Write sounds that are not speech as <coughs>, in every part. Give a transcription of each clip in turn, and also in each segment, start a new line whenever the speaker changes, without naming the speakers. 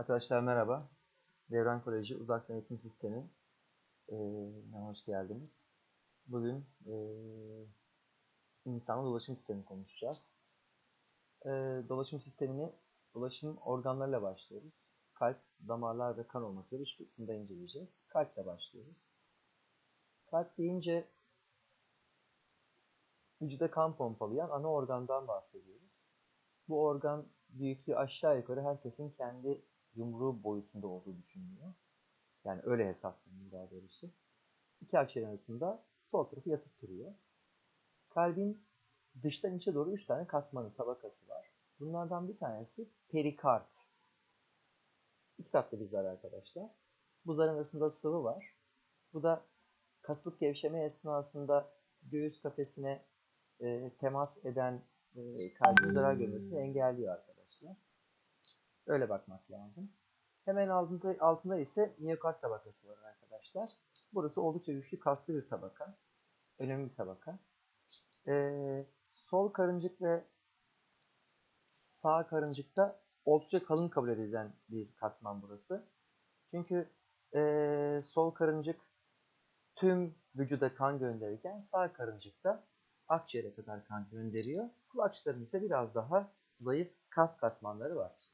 Arkadaşlar merhaba. Devran Koleji Uzaktan Eğitim Sistemi ee, hoş geldiniz. Bugün ee, insanlı dolaşım sistemini konuşacağız. Ee, dolaşım sistemini dolaşım organlarıyla başlıyoruz. Kalp, damarlar ve kan olmak üzere üç kısımda inceleyeceğiz. Kalple başlıyoruz. Kalp deyince vücuda kan pompalayan ana organdan bahsediyoruz. Bu organ büyüklüğü aşağı yukarı herkesin kendi yumruğu boyutunda olduğu düşünülüyor. Yani öyle hesaplanıyor daha doğrusu. İki akciğer arasında sol tarafı yatıp duruyor. Kalbin dıştan içe doğru üç tane katmanı tabakası var. Bunlardan bir tanesi perikard. İki katlı bir zar arkadaşlar. Bu zarın arasında sıvı var. Bu da kasılıp gevşeme esnasında göğüs kafesine e, temas eden e, kalbin zarar görmesini engelliyor arkadaşlar. Öyle bakmak lazım. Hemen altında, altında ise miyokard tabakası var arkadaşlar. Burası oldukça güçlü kaslı bir tabaka. Önemli bir tabaka. Ee, sol karıncık ve sağ karıncıkta oldukça kalın kabul edilen bir katman burası. Çünkü e, sol karıncık tüm vücuda kan gönderirken sağ karıncıkta akciğere kadar kan gönderiyor. Kulakçıların ise biraz daha zayıf kas katmanları var.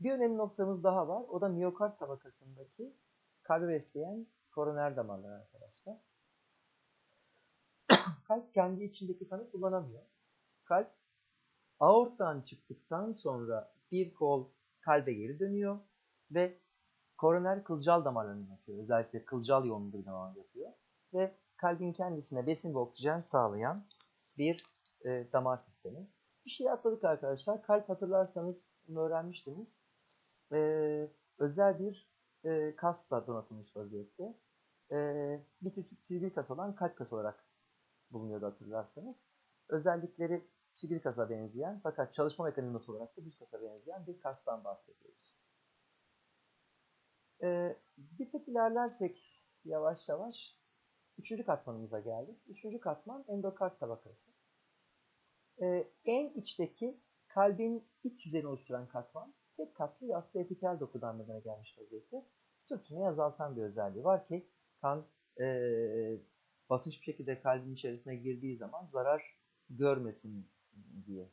Bir önemli noktamız daha var. O da miyokard tabakasındaki kalbi besleyen koroner damarlar arkadaşlar. <coughs> Kalp kendi içindeki kanı kullanamıyor. Kalp aorttan çıktıktan sonra bir kol kalbe geri dönüyor ve koroner kılcal damarlarını yapıyor. Özellikle kılcal yoğunluğu bir damar yapıyor. Ve kalbin kendisine besin ve oksijen sağlayan bir e, damar sistemi. Bir şey atladık arkadaşlar. Kalp hatırlarsanız öğrenmiştiniz. Ee, özel bir e, kasla donatılmış vaziyette. Ee, bir tür çizgili kas olan kalp kası olarak bulunuyordu hatırlarsanız. Özellikleri çizgili kasa benzeyen fakat çalışma mekanizması olarak da düz kasa benzeyen bir kastan bahsediyoruz. Ee, bir tık ilerlersek yavaş yavaş üçüncü katmanımıza geldik. Üçüncü katman endokard tabakası. Ee, en içteki kalbin iç yüzeyini oluşturan katman tek katlı yassı epitel dokudan meydana gelmiş vaziyette. Sürtünmeyi azaltan bir özelliği var ki kan e, basınç bir şekilde kalbin içerisine girdiği zaman zarar görmesin diye.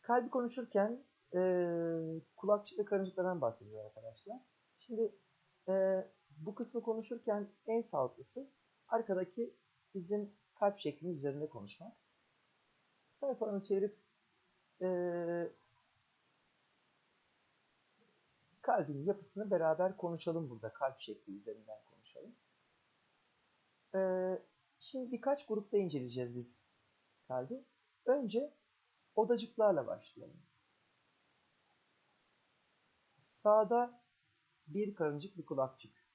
Kalbi konuşurken e, kulakçık ve karıncıklardan bahsediyor arkadaşlar. Şimdi e, bu kısmı konuşurken en sağlıklısı arkadaki bizim kalp şeklinin üzerinde konuşmak. Sayfanı çevirip e, kalbin yapısını beraber konuşalım burada. Kalp şekli üzerinden konuşalım. Ee, şimdi birkaç grupta inceleyeceğiz biz kalbi. Önce odacıklarla başlayalım. Sağda bir karıncık, bir kulakçık.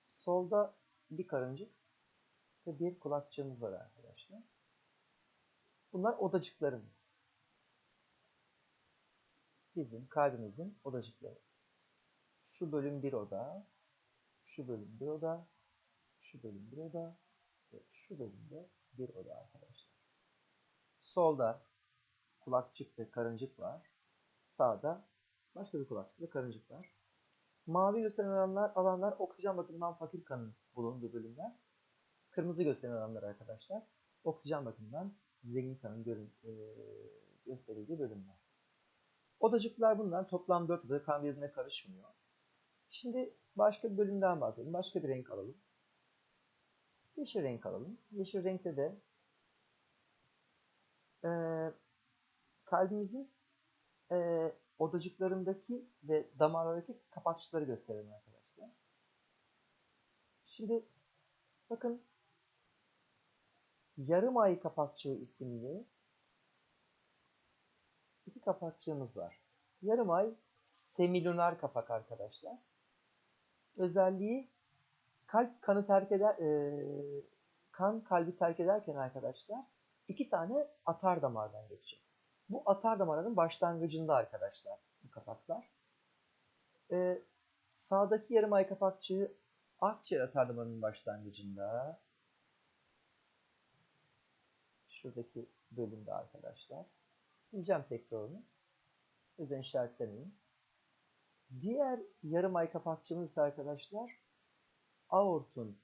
Solda bir karıncık ve bir kulakçığımız var arkadaşlar. Bunlar odacıklarımız. Bizim kalbimizin odacıkları. Şu bölüm bir oda, şu bölüm bir oda, şu bölüm bir oda ve şu bölümde bir oda arkadaşlar. Solda kulakçık ve karıncık var. Sağda başka bir kulakçık ve karıncık var. Mavi gösteren alanlar, alanlar oksijen bakımından fakir kanın bulunduğu bölümler. Kırmızı gösteren alanlar arkadaşlar oksijen bakımından zengin kanın görün, e, gösterildiği bölümler. Odacıklar bunlar. Toplam 4 oda kan birbirine karışmıyor. Şimdi başka bir bölümden bahsedelim. Başka bir renk alalım. Yeşil renk alalım. Yeşil renkte de e, kalbimizin e, odacıklarındaki ve damarlardaki kapakçıkları gösterelim arkadaşlar. Şimdi bakın yarım ay kapakçığı isimli iki kapakçığımız var. Yarım ay semilunar kapak arkadaşlar. Özelliği kalp kanı terk eder, e, kan kalbi terk ederken arkadaşlar iki tane atar damardan geçecek. Bu atar damarların başlangıcında arkadaşlar bu kapaklar. E, sağdaki yarım ay kapakçığı akciğer atar damarının başlangıcında. Şuradaki bölümde arkadaşlar. Sileceğim tekrar onu. O işaretlemeyin. Diğer yarım ay kapakçımız ise arkadaşlar aortun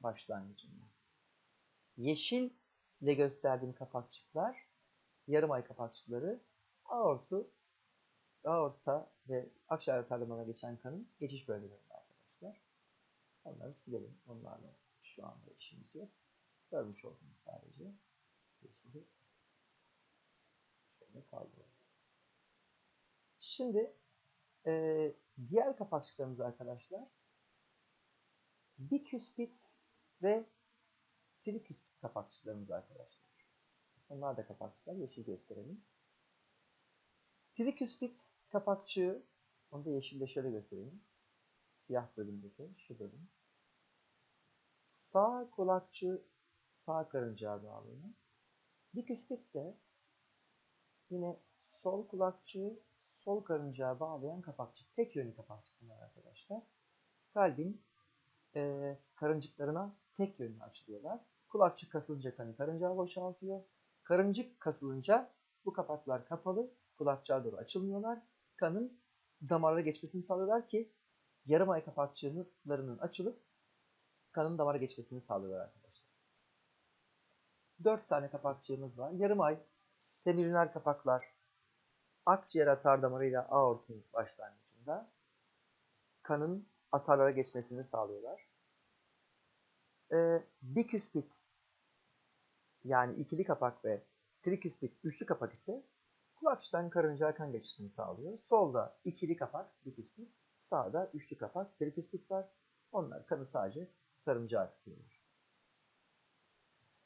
başlangıcında. Yeşille gösterdiğim kapakçıklar, yarım ay kapakçıkları aortu, aorta ve akciğer atarlamana geçen kanın geçiş bölgelerinde arkadaşlar. Onları silelim. Onlarla şu anda işimiz yok. Görmüş oldunuz sadece. Yeşili şöyle kaldıralım. Şimdi e, diğer kapakçıklarımız arkadaşlar biküspit ve triküspit kapakçıklarımız arkadaşlar. Onlar da kapakçılar. Yeşil gösterelim. Triküspit kapakçığı onu da yeşilde şöyle göstereyim. Siyah bölümdeki şu bölüm. Sağ kulakçı sağ karıncağa bağlıyor. Biküspit de yine sol kulakçığı sol karıncağa bağlayan kapakçık. Tek yönlü kapakçık bunlar arkadaşlar. Kalbin e, karıncıklarına tek yönlü açılıyorlar. Kulakçık kasılınca kanı karıncağa boşaltıyor. Karıncık kasılınca bu kapaklar kapalı, kulakçığa doğru açılmıyorlar. Kanın damarlara geçmesini sağlıyorlar ki yarım ay kapakçıklarının açılıp kanın damara geçmesini sağlıyorlar arkadaşlar. Dört tane kapakçığımız var. Yarım ay semiriner kapaklar akciğer atar damarıyla aortun başlangıcında kanın atarlara geçmesini sağlıyorlar. Ee, biküspit yani ikili kapak ve triküspit üçlü kapak ise kulakçıdan karıncağa kan geçişini sağlıyor. Solda ikili kapak biküspit, sağda üçlü kapak triküspit var. Onlar kanı sadece karıncağa tutuyorlar.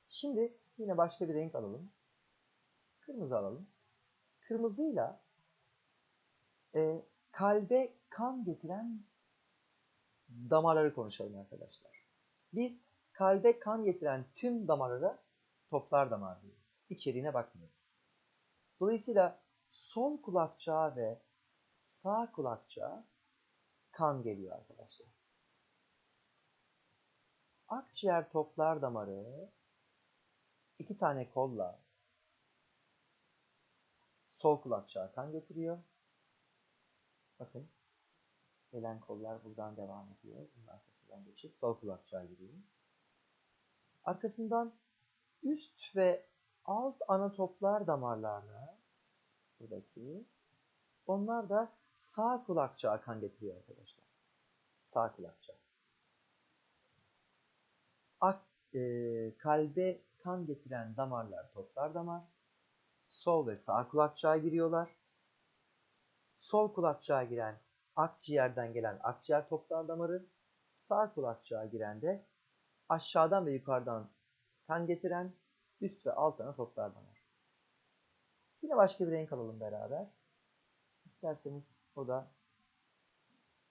Şimdi yine başka bir renk alalım. Kırmızı alalım. Kırmızıyla e, kalbe kan getiren damarları konuşalım arkadaşlar. Biz kalbe kan getiren tüm damarlara toplar damar diyoruz. İçeriğine bakmıyoruz. Dolayısıyla sol kulakçığa ve sağ kulakçığa kan geliyor arkadaşlar. Akciğer toplar damarı iki tane kolla sol kulakçığa kan getiriyor. Bakın gelen kollar buradan devam ediyor. Bunun arkasından geçip sol kulakçığa giriyor. Arkasından üst ve alt ana toplar damarlarla buradaki onlar da sağ kulakçığa kan getiriyor arkadaşlar. Sağ kulakçığa. Ak, e, kalbe kan getiren damarlar toplar damar. Sol ve sağ kulakçığa giriyorlar. Sol kulakçığa giren akciğerden gelen akciğer toplar damarı, sağ kulakçığa giren de aşağıdan ve yukarıdan kan getiren üst ve alt ana toplar damar. Yine başka bir renk alalım beraber. İsterseniz o da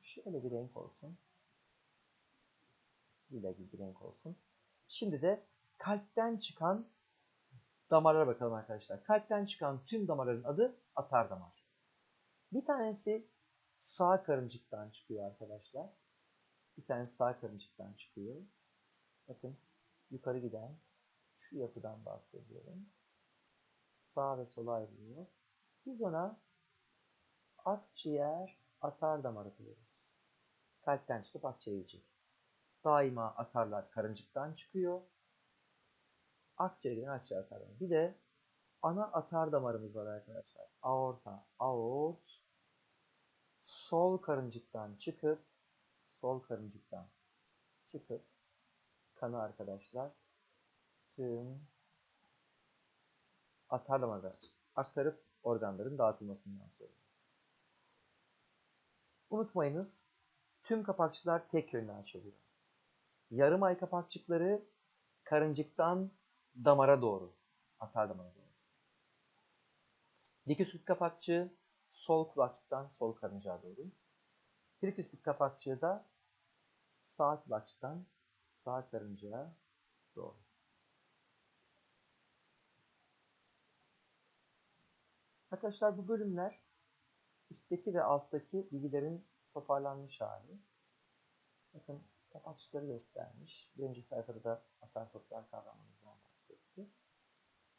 şöyle bir renk olsun. Lila gibi bir renk olsun. Şimdi de kalpten çıkan damarlara bakalım arkadaşlar. Kalpten çıkan tüm damarların adı atar damar. Bir tanesi sağ karıncıktan çıkıyor arkadaşlar. Bir tanesi sağ karıncıktan çıkıyor. Bakın yukarı giden şu yapıdan bahsediyorum. Sağ ve sola ayrılıyor. Biz ona akciğer atar damarı diyoruz. Kalpten çıkıp akciğere gidecek. Daima atarlar karıncıktan çıkıyor. Akciğere giden akciğer atar damarı. Bir de ana atar damarımız var arkadaşlar. Aorta, aort, sol karıncıktan çıkıp sol karıncıktan çıkıp kanı arkadaşlar tüm atar damarda aktarıp organların dağıtılmasından sonra. Unutmayınız tüm kapakçılar tek yönlü açılıyor. Yarım ay kapakçıkları karıncıktan damara doğru, atar damara doğru. Diküsküt kapakçığı sol kulakçıktan sol karıncağa doğru. Triküspit kapakçığı da sağ kulakçıktan sağ karıncağa doğru. Arkadaşlar bu bölümler üstteki ve alttaki bilgilerin toparlanmış hali. Bakın kapakçıkları göstermiş. Birinci sayfada da atar toplar bahsetti.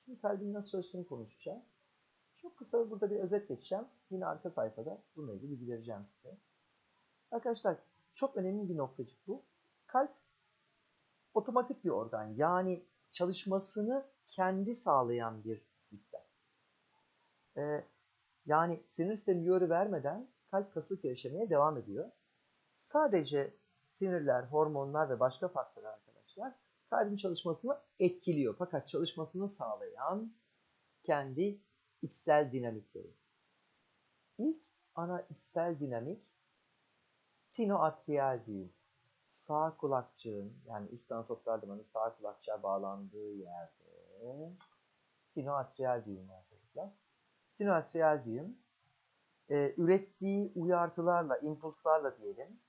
Şimdi kalbin nasıl çalıştığını konuşacağız. Çok kısa burada bir özet geçeceğim. Yine arka sayfada bununla ilgili bilgi vereceğim size. Arkadaşlar çok önemli bir noktacık bu. Kalp otomatik bir organ. Yani çalışmasını kendi sağlayan bir sistem. Ee, yani sinir sistemi uyarı vermeden kalp kasılık yaşamaya devam ediyor. Sadece sinirler, hormonlar ve başka faktörler arkadaşlar kalbin çalışmasını etkiliyor. Fakat çalışmasını sağlayan kendi içsel dinamikleri. İlk ana içsel dinamik sinoatriyal düğüm. Sağ kulakçığın yani üst anatoplar damarının sağ kulakçığa bağlandığı yerde sinoatriyal düğüm var çocuklar. Sinoatriyal düğüm e, ürettiği uyartılarla, impulslarla diyelim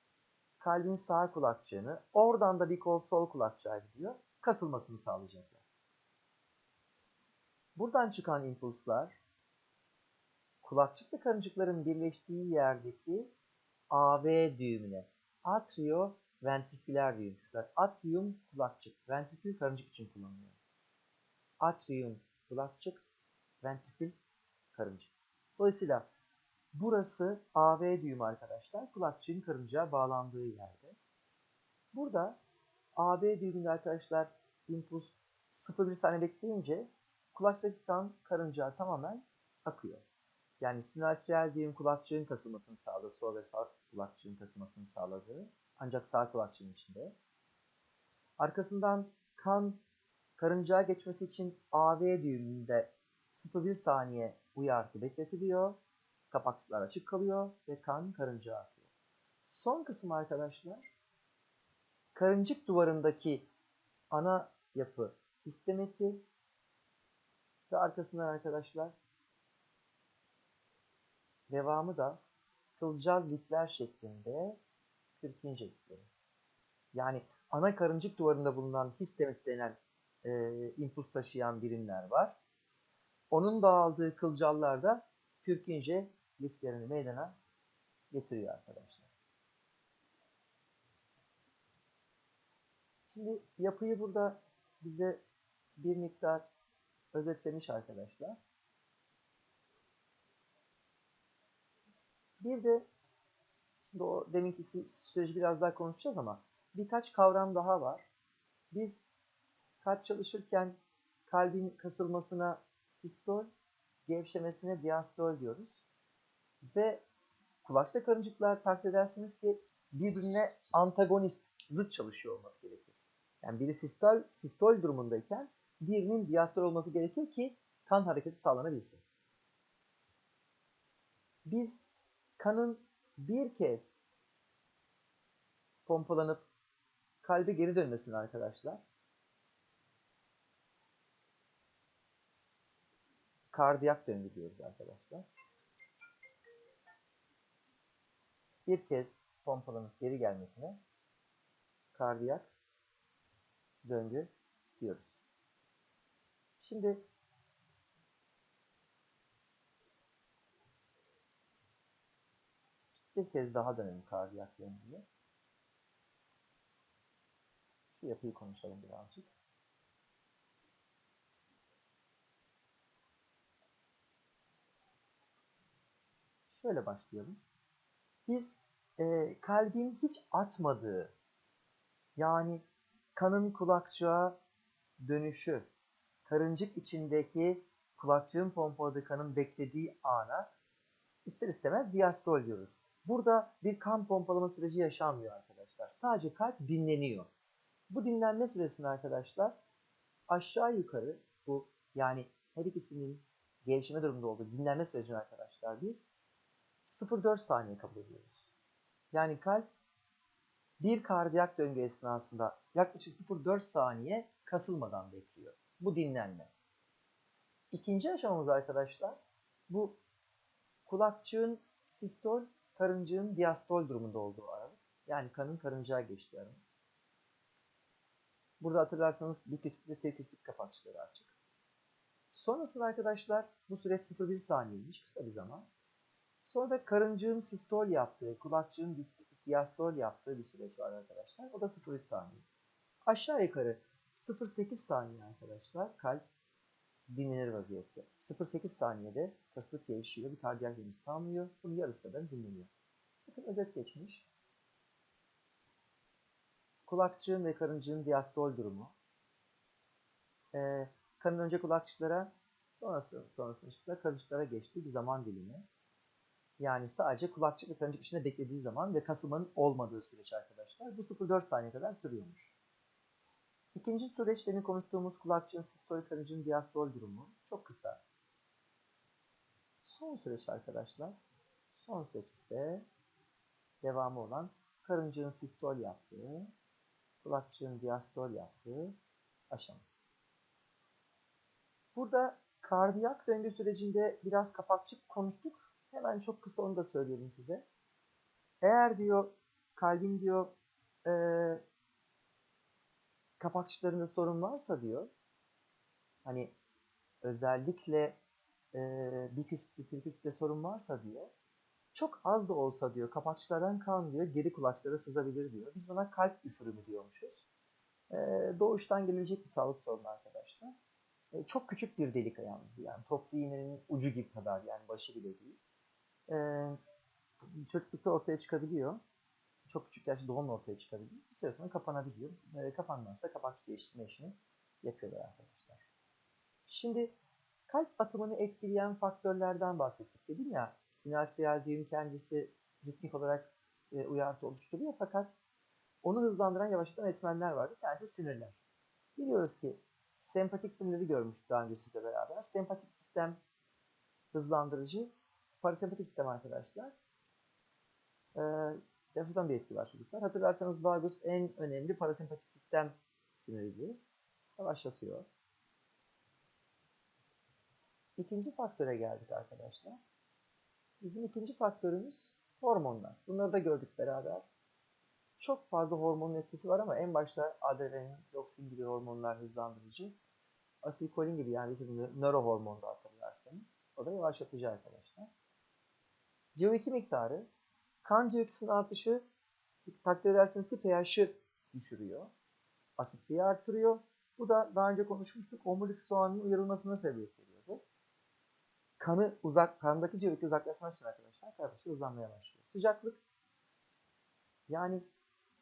kalbin sağ kulakçığını oradan da bir kol sol kulakçığa gidiyor. Kasılmasını sağlayacaklar. Buradan çıkan impulslar kulakçık ve karıncıkların birleştiği yerdeki AV düğümüne atrio ventriküler düğüm. Atrium kulakçık, ventrikül karıncık için kullanılıyor. Atrium kulakçık, ventrikül karıncık. Dolayısıyla burası AV düğümü arkadaşlar. Kulakçığın karıncağa bağlandığı yerde. Burada AB düğümünde arkadaşlar impuls 0,1 saniye bekleyince kulakçık kan karıncağa tamamen akıyor. Yani sinülatriyel düğüm kulakçığın kasılmasını sağladı. Sol ve sağ kulakçığın kasılmasını sağladı. Ancak sağ kulakçığın içinde. Arkasından kan karıncağa geçmesi için AV düğümünde 0,1 saniye uyartı bekletiliyor. Kapakçıklar açık kalıyor ve kan karıncağa akıyor. Son kısım arkadaşlar karıncık duvarındaki ana yapı histemeti ve arkasından arkadaşlar devamı da kılcal litler şeklinde Pürkinje litleri. Yani ana karıncık duvarında bulunan histemit denen e, impuls taşıyan birimler var. Onun dağıldığı kılcallar da Pürkinje liflerini meydana getiriyor arkadaşlar. Şimdi yapıyı burada bize bir miktar özetlemiş arkadaşlar. Bir de şimdi o deminki süreci biraz daha konuşacağız ama birkaç kavram daha var. Biz kalp çalışırken kalbin kasılmasına sistol, gevşemesine diastol diyoruz. Ve kulakça karıncıklar takdir edersiniz ki birbirine antagonist, zıt çalışıyor olması gerekir. Yani biri sistol, sistol durumundayken birinin diastol olması gerekir ki kan hareketi sağlanabilsin. Biz kanın bir kez pompalanıp kalbe geri dönmesini arkadaşlar kardiyak döngü diyoruz arkadaşlar. Bir kez pompalanıp geri gelmesine kardiyak döngü diyoruz. Şimdi bir kez daha dönelim kardiyak döngüye. Şu yapıyı konuşalım birazcık. Şöyle başlayalım. Biz e, kalbin hiç atmadığı yani kanın kulakçığa dönüşü, karıncık içindeki kulakçığın pompaladığı kanın beklediği ana ister istemez diastol diyoruz. Burada bir kan pompalama süreci yaşanmıyor arkadaşlar. Sadece kalp dinleniyor. Bu dinlenme süresinde arkadaşlar aşağı yukarı bu yani her ikisinin gevşeme durumunda olduğu dinlenme sürecini arkadaşlar biz 0,4 saniye kabul ediyoruz. Yani kalp bir kardiyak döngü esnasında yaklaşık 0,4 saniye kasılmadan bekliyor. Bu dinlenme. İkinci aşamamız arkadaşlar bu kulakçığın sistol, karıncığın diastol durumunda olduğu aralık. Yani kanın karıncaya geçtiği aralık. Burada hatırlarsanız biküspit ve teküspit kapakçıları açık. Sonrasında arkadaşlar bu süre 0,1 saniyeymiş kısa bir zaman. Sonra da karıncığın sistol yaptığı, kulakçığın diastol yaptığı bir süreç var arkadaşlar. O da 0,3 saniye. Aşağı yukarı 0,8 saniye arkadaşlar kalp dinlenir vaziyette. 0-8 saniyede kasılıp gevşiyor. Bir kardiyak dönüş kalmıyor. Bunun yarısı kadar dinleniyor. Bakın özet geçmiş. Kulakçığın ve karıncığın diastol durumu. Ee, kanın önce kulakçıklara sonrası, sonrasında karıncıklara geçtiği bir zaman dilimi. Yani sadece kulakçık ve karıncık içinde beklediği zaman ve kasılmanın olmadığı süreç arkadaşlar. Bu 0-4 saniye kadar sürüyormuş. İkinci süreç demin konuştuğumuz kulakçığın sistol karıncığın diastol durumu. Çok kısa. Son süreç arkadaşlar. Son süreç ise devamı olan karıncığın sistol yaptığı, kulakçığın diastol yaptığı aşama. Burada kardiyak döngü sürecinde biraz kapakçık konuştuk. Hemen çok kısa onu da söyleyelim size. Eğer diyor kalbin diyor e, kapakçılarında sorun varsa diyor hani özellikle e, biküs triküste sorun varsa diyor çok az da olsa diyor kapakçılardan kan diyor geri kulakçılara sızabilir diyor. Biz buna kalp üfürümü diyormuşuz. E, doğuştan gelebilecek bir sağlık sorunu arkadaşlar. E, çok küçük bir delik yalnız yani toplu iğnenin ucu gibi kadar yani başı bile değil. E, çocuklukta ortaya çıkabiliyor çok küçük yaşta doğumla ortaya çıkabiliyor. Bir süre sonra kapanabiliyor. E, kapanmazsa kapakçı değiştirme işini yapıyorlar arkadaşlar. Şimdi kalp atımını etkileyen faktörlerden bahsettik. Dedim ya sinüatriyal düğüm kendisi ritmik olarak e, uyartı oluşturuyor fakat onu hızlandıran yavaşlatan etmenler var. Bir tanesi sinirler. Biliyoruz ki sempatik sinirleri görmüştük daha önce sizle beraber. Sempatik sistem hızlandırıcı, parasempatik sistem arkadaşlar. Ee, Defudan bir etki var çocuklar. Hatırlarsanız vagus en önemli parasempatik sistem siniriydi. Yavaşlatıyor. İkinci faktöre geldik arkadaşlar. Bizim ikinci faktörümüz hormonlar. Bunları da gördük beraber. Çok fazla hormonun etkisi var ama en başta adrenalin, tiroxin gibi hormonlar hızlandırıcı. Asilkolin gibi yani nörohormon da hatırlarsanız. O da yavaşlatıcı arkadaşlar. CO2 miktarı Kan dioksinin artışı takdir edersiniz ki pH'ı düşürüyor. Asitliği artırıyor. Bu da daha önce konuşmuştuk. Omurilik soğanının uyarılmasına sebebiyet veriyordu. Kanı uzak, kandaki CO2 uzaklaşmak için arkadaşlar kardeşi hızlanmaya başlıyor. Sıcaklık yani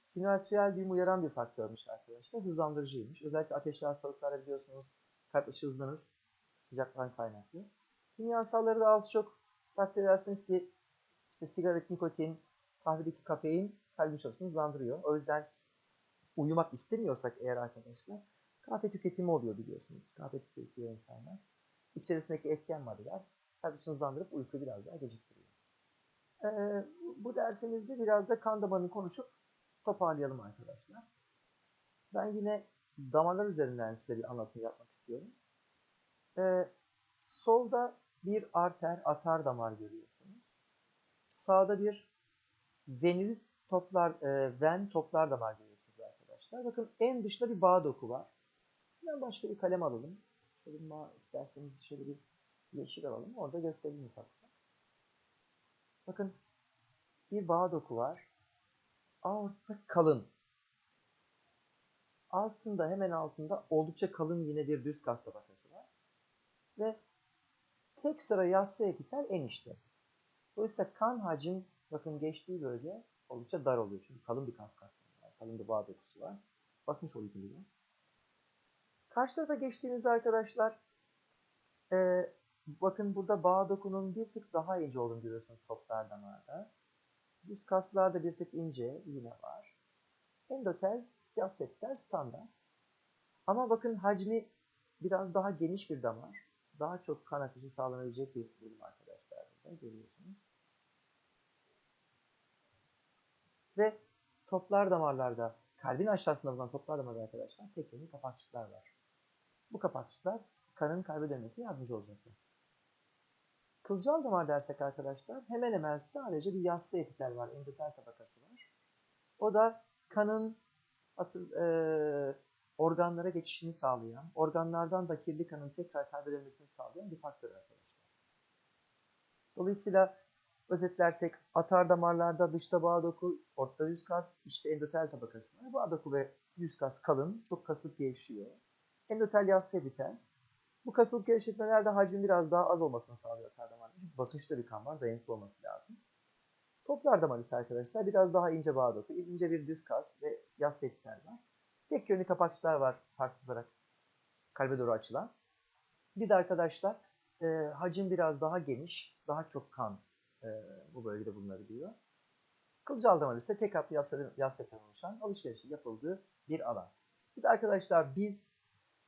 sinüatriyel düğüm uyaran bir faktörmüş arkadaşlar. Hızlandırıcıymış. Özellikle ateşli hastalıklarda biliyorsunuz kalp atışı hızlanır. Sıcaktan kaynaklı. Kimyasalları da az çok takdir edersiniz ki işte sigaradaki nikotin, kahvedeki kafein kalbin çalışmasını hızlandırıyor. O yüzden uyumak istemiyorsak eğer arkadaşlar kahve tüketimi oluyor biliyorsunuz. Kahve tüketiyor insanlar. İçerisindeki etken maddeler kalbi hızlandırıp uyku biraz daha geciktiriyor. Ee, bu dersimizde biraz da kan damarını konuşup toparlayalım arkadaşlar. Ben yine damarlar üzerinden size bir anlatım yapmak istiyorum. Ee, solda bir arter, atar damar görüyorsunuz. Sağda bir venül toplar, e, ven toplar damar görüyorsunuz arkadaşlar. Bakın en dışta bir bağ doku var. Hemen başka bir kalem alalım. Şöyle ma isterseniz şöyle bir yeşil alalım. Orada göstereyim ufakta. Bakın bir bağ doku var. Aorta kalın. Altında hemen altında oldukça kalın yine bir düz kas tabakası var. Ve tek sıra yassı epitel enişte. Dolayısıyla kan hacim bakın geçtiği bölge oldukça dar oluyor. Çünkü kalın bir kas katmanı var. Kalın bir bağ dokusu var. Basınç oluşturuyor. Karşı tarafa geçtiğimizde arkadaşlar e, bakın burada bağ dokunun bir tık daha ince olduğunu görüyorsunuz toplar damarda. Düz kaslarda bir tık ince yine var. Endotel, yassettel standart. Ama bakın hacmi biraz daha geniş bir damar. Daha çok kan akışı sağlanabilecek bir bölüm arkadaşlar görüyorsunuz. Ve toplar damarlarda, kalbin aşağısında bulunan toplar damarda arkadaşlar tek yönlü kapakçıklar var. Bu kapakçıklar kanın kalbe dönmesine yardımcı olacaklar. Kılcal damar dersek arkadaşlar hemen hemen sadece bir yassı epitel var, endotel tabakası var. O da kanın atı, e, organlara geçişini sağlayan, organlardan da kirli kanın tekrar kalbe dönmesini sağlayan bir faktör arkadaşlar. Dolayısıyla Özetlersek atar damarlarda dışta bağ doku, ortada yüz kas, içte endotel tabakası var. Bağ doku ve yüz kas kalın, çok kasıp gevşiyor. Endotel yassı epitel. Bu kasılık gevşetmelerde hacmin biraz daha az olmasını sağlıyor atар damarda. Çünkü basınçta bir kan var, dayanıklı olması lazım. Toplar damar ise arkadaşlar biraz daha ince bağ doku, ince bir düz kas ve yaz tetikler var. Tek yönlü kapakçılar var farklı olarak kalbe doğru açılan. Bir de arkadaşlar e, hacim biraz daha geniş, daha çok kan e, bu bölgede bulunabiliyor. Kılcal damar ise tek yaz tetikler oluşan alışverişi yapıldığı bir alan. Bir de arkadaşlar biz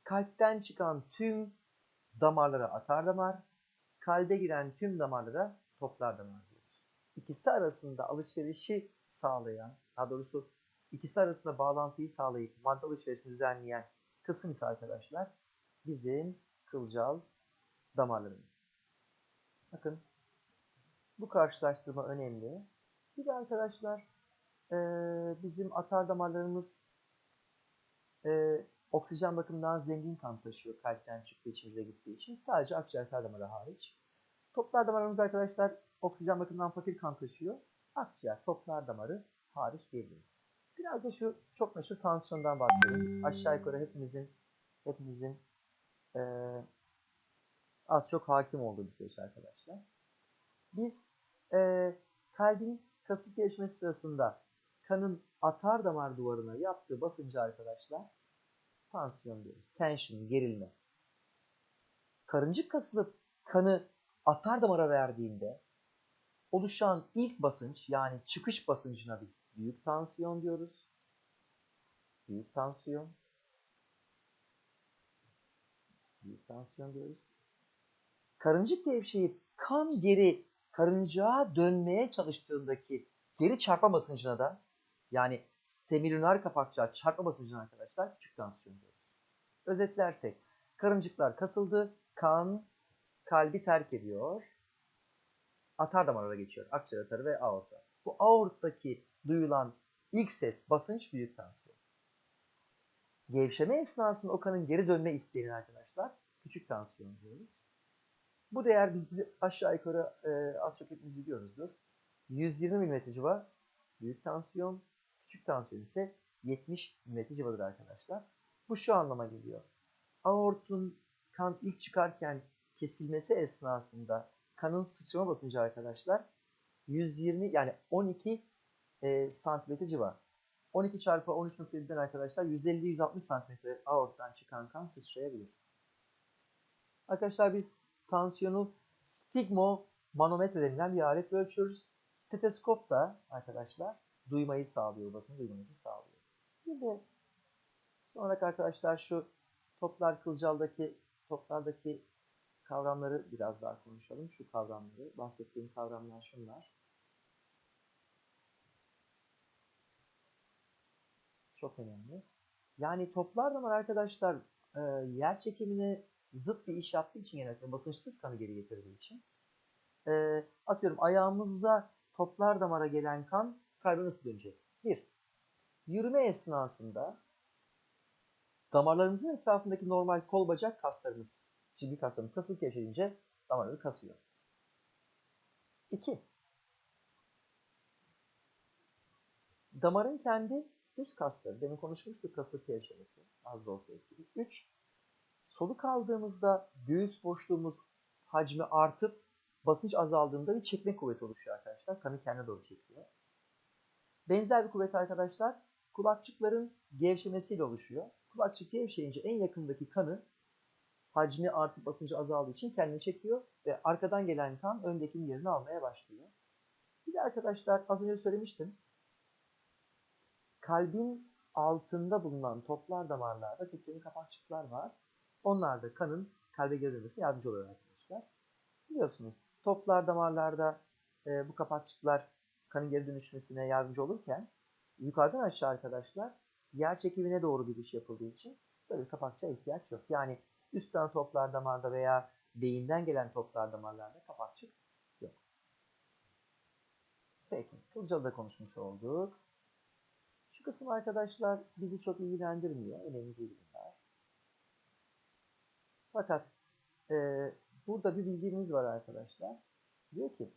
kalpten çıkan tüm damarlara atar damar, kalbe giren tüm damarlara toplar damar diyoruz. İkisi arasında alışverişi sağlayan, daha doğrusu ikisi arasında bağlantıyı sağlayıp madde alışverişini düzenleyen kısım ise arkadaşlar bizim kılcal damarlarımız. Bakın bu karşılaştırma önemli. Bir de arkadaşlar bizim atar damarlarımız oksijen bakımından zengin kan taşıyor kalpten çıktığı içimize gittiği için. Sadece akciğer damarı hariç. Toplar damarımız arkadaşlar oksijen bakımından fakir kan taşıyor. Akciğer toplar damarı hariç diyebiliriz. Biraz da şu çok meşhur tansiyondan bahsedelim. Aşağı yukarı hepimizin hepimizin e, az çok hakim olduğu bir süreç arkadaşlar. Biz e, kalbin kasık gelişmesi sırasında kanın atar damar duvarına yaptığı basıncı arkadaşlar tansiyon diyoruz. Tension, gerilme. Karıncık kasılıp kanı atar damara verdiğinde oluşan ilk basınç yani çıkış basıncına biz büyük tansiyon diyoruz. Büyük tansiyon. Büyük tansiyon diyoruz. Karıncık gevşeyip kan geri karıncaya dönmeye çalıştığındaki geri çarpma basıncına da yani semilüner kapakçığa çarpma basıncına arkadaşlar küçük tansiyon diyoruz. Özetlersek karıncıklar kasıldı, kan kalbi terk ediyor, atar damarlara geçiyor. Akciğer atarı ve aorta. Bu aorttaki duyulan ilk ses basınç büyük tansiyon. Gevşeme esnasında o kanın geri dönme isteğini arkadaşlar küçük tansiyon diyoruz. Bu değer biz aşağı yukarı e, az çok hepimiz biliyoruzdur. 120 mm civa büyük tansiyon, küçük tansiyon ise 70 mm civadır arkadaşlar. Bu şu anlama geliyor. Aortun kan ilk çıkarken kesilmesi esnasında kanın sıçrama basıncı arkadaşlar 120 yani 12 e, santimetre civar. 12 çarpı 13.7'den arkadaşlar 150-160 santimetre aorttan çıkan kan sıçrayabilir. Arkadaşlar biz tansiyonu stigmomanometre denilen bir aletle ölçüyoruz. Steteskop da arkadaşlar duymayı sağlıyor, basın duymanızı sağlıyor. Bir de sonra arkadaşlar şu toplar kılcaldaki toplardaki kavramları biraz daha konuşalım. Şu kavramları, bahsettiğim kavramlar şunlar. Çok önemli. Yani toplar damar arkadaşlar e, yer çekimine zıt bir iş yaptığı için genellikle basınçsız kanı geri getirdiği için e, atıyorum ayağımıza toplar damara gelen kan kalbe nasıl dönecek? Bir, yürüme esnasında damarlarımızın etrafındaki normal kol bacak kaslarımız, çizgi kaslarımız kasılık yaşayınca damarları kasıyor. İki, damarın kendi düz kasları, demin konuşmuştuk kasılık gevşemesi, az da olsa etkili. Üç, soluk aldığımızda göğüs boşluğumuz hacmi artıp basınç azaldığında bir çekme kuvveti oluşuyor arkadaşlar. Kanı kendine doğru çekiyor. Benzer bir kuvvet arkadaşlar kulakçıkların gevşemesiyle oluşuyor. Kulakçık gevşeyince en yakındaki kanı hacmi artıp basıncı azaldığı için kendini çekiyor ve arkadan gelen kan öndekinin yerini almaya başlıyor. Bir de arkadaşlar az önce söylemiştim. Kalbin altında bulunan toplar damarlarda tektonik kapakçıklar var. Onlar da kanın kalbe geri yardımcı oluyor arkadaşlar. Biliyorsunuz toplar damarlarda e, bu kapakçıklar kanın geri dönüşmesine yardımcı olurken yukarıdan aşağı arkadaşlar yer çekimine doğru bir iş yapıldığı için böyle kapakçığa ihtiyaç yok. Yani üstten toplar damarda veya beyinden gelen toplar damarlarda kapakçık yok. Peki, Kılcalı'da konuşmuş olduk. Şu kısım arkadaşlar bizi çok ilgilendirmiyor. Önemli değil. Fakat e, burada bir bildiğimiz var arkadaşlar. Diyor ki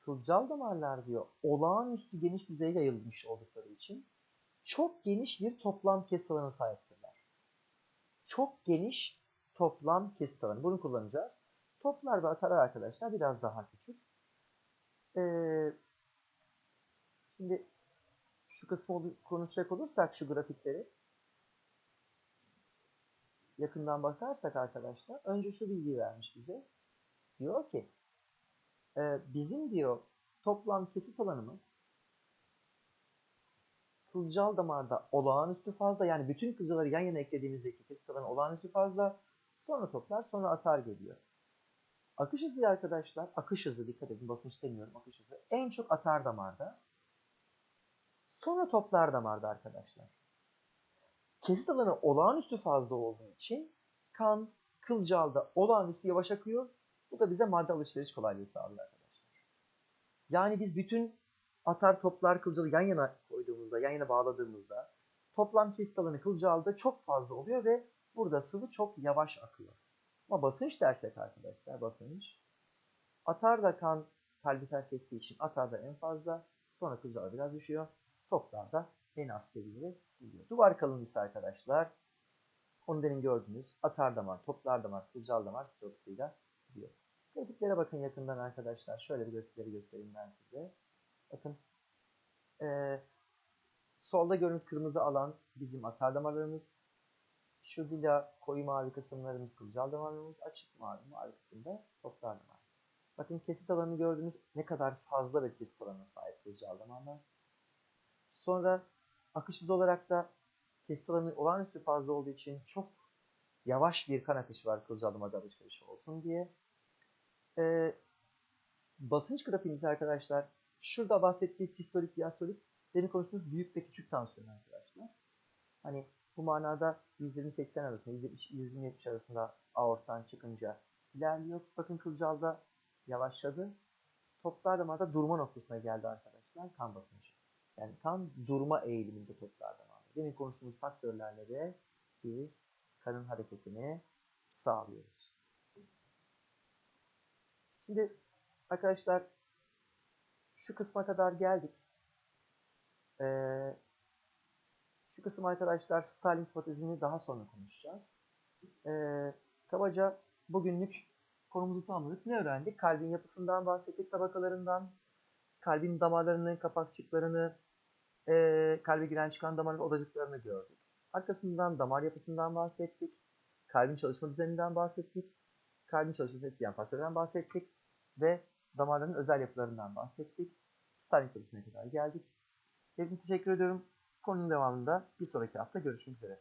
kılcal damarlar diyor olağanüstü geniş yüzeye yayılmış oldukları için çok geniş bir toplam kes alanı sahiptirler. Çok geniş toplam kesit alanı. Bunu kullanacağız. Toplar ve atarlar arkadaşlar biraz daha küçük. Ee, şimdi şu kısmı konuşacak olursak şu grafikleri yakından bakarsak arkadaşlar önce şu bilgiyi vermiş bize. Diyor ki e, bizim diyor toplam kesit alanımız kılcal damarda olağanüstü fazla yani bütün kılcaları yan yana eklediğimizdeki kesit alanı olağanüstü fazla sonra toplar sonra atar geliyor. Akış hızı arkadaşlar akış hızı dikkat edin basınç demiyorum akış hızı en çok atar damarda sonra toplar damarda arkadaşlar. Kesit alanı olağanüstü fazla olduğu için kan kılcalda olağanüstü yavaş akıyor. Bu da bize madde alışveriş kolaylığı sağlıyor arkadaşlar. Yani biz bütün atar toplar kılcalı yan yana koyduğumuzda, yan yana bağladığımızda toplam kesit alanı kılcalda çok fazla oluyor ve burada sıvı çok yavaş akıyor. Ama basınç dersek arkadaşlar basınç atar da kan kalbi terk ettiği için atar da en fazla sonra kılcal biraz düşüyor. Toplarda en az seviyede geliyor. Duvar kalınlığı arkadaşlar onu demin gördünüz. Atar damar, toplar damar, kılcal damar sırasıyla gidiyor. Grafiklere bakın yakından arkadaşlar. Şöyle bir grafikleri göstereyim ben size. Bakın. Ee, solda gördüğünüz kırmızı alan bizim atar damarlarımız. Şu lila koyu mavi kısımlarımız kılcal damarlarımız. Açık mavi mavi kısımda toplar damar. Bakın kesit alanını gördüğünüz ne kadar fazla bir kesit alanına sahip kılcal damarlar. Sonra akış hızı olarak da kesit alanı olağanüstü fazla olduğu için çok yavaş bir kan akışı var kılcal damarda alışveriş olsun diye. Ee, basınç grafiğimiz arkadaşlar şurada bahsettiği sistolik, diastolik demin konuştuğumuz büyük ve küçük tansiyon arkadaşlar. Hani bu manada 120-80 arasında, 120-70 arasında aorttan çıkınca ilerliyor. Bakın kılcalda yavaşladı. Toplar damarda durma noktasına geldi arkadaşlar kan basıncı. Yani kan durma eğiliminde toplar damarda. Demin konuştuğumuz faktörlerle de biz kanın hareketini sağlıyoruz. Şimdi arkadaşlar şu kısma kadar geldik. Ee, şu kısım arkadaşlar Stalin hipotezini daha sonra konuşacağız. Ee, kabaca bugünlük konumuzu tamamladık. Ne öğrendik? Kalbin yapısından bahsettik, tabakalarından, kalbin damarlarını, kapakçıklarını, e, kalbe giren çıkan damar odacıklarını gördük. Arkasından damar yapısından bahsettik. Kalbin çalışma düzeninden bahsettik. Kalbin çalışmasını etkileyen faktörlerden bahsettik. Ve damarların özel yapılarından bahsettik. Stalin hipotezine kadar geldik. Hepinize teşekkür ediyorum. Konunun devamında bir sonraki hafta görüşmek üzere.